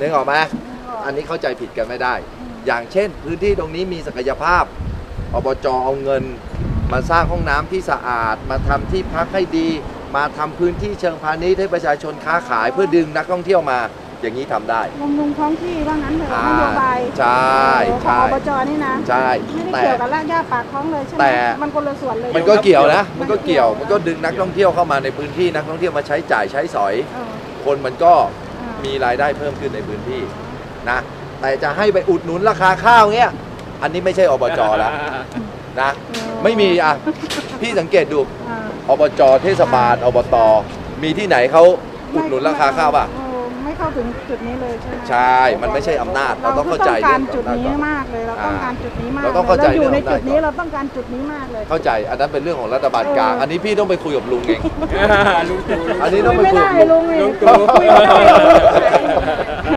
นึกออกไหมอันนี้เข้าใจผิดกันไม่ได้ อย่างเช่น พื้นที่ตรงนี้มีศักยภาพอบจเอาเงิน มาสร้างห้องน้ำที่สะอาด มาทำที่พักให้ดี มาทำพื้นที่เชิงพาณิชย์ให้ประชาชนค้าขายเพื่อดึงนักท่องเที่ยวมา อย่างนี้ทำได้บำรุงท้องที่ว่างั้นเถอะอ่านโยบายใช่ของใช่อบจนี่นะใช่ไม่ได้แต่เกี่ยวกับรากหญ้าปากท้องเลยใช่ไหมแต่มันคนละส่วนเลยมันก็เกี่ยวนะ มัมันนก็ก็เกี่ยวเกี่ยวมันก็ดึงนักท่องเที่ยวเข้ามาในพื้นที่นักท่องเที่ยวมาใช้จ่ายใช้สอยเออคนมันก็อ่า มีรายได้เพิ่มขึ้นในพื้นที่นะแต่จะให้ไปอุดหนุนราคาข้าวเงี้ย อันนี้ไม่ใช่อบจแล้วนะ ไม่มีอะพี่สังเกตดูอ่าอบจเทศบาลอบตมีที่ไหนเขาอุดหนุนราคาข้าวป่ะ เออไม่เข้าถึงจุดนี้เลยใช่ไหมใช่ มันไม่ใช่อำนาจ เราต้องเข้าใจเราต้องการเรื่องจุดอำนาจนี้ก่อนมากเลย เราต้องการจุดนี้มากเราต้องเข้าใจลยอยู่ในเรื่องจุดนี้อำนาจก่อนเราต้องการจุดนี้มากเลย เข้าใจ อันนั้นเป็นเรื่องของรัฐบาลกลางเอออัอันนี้พี่ต้องไปคุยกับลุงเองลุงตู่ลุงอันนี้ตู่ต้องไปไม่คุยได้กับลุงลุงเองลุงตู่คุยไม่ได้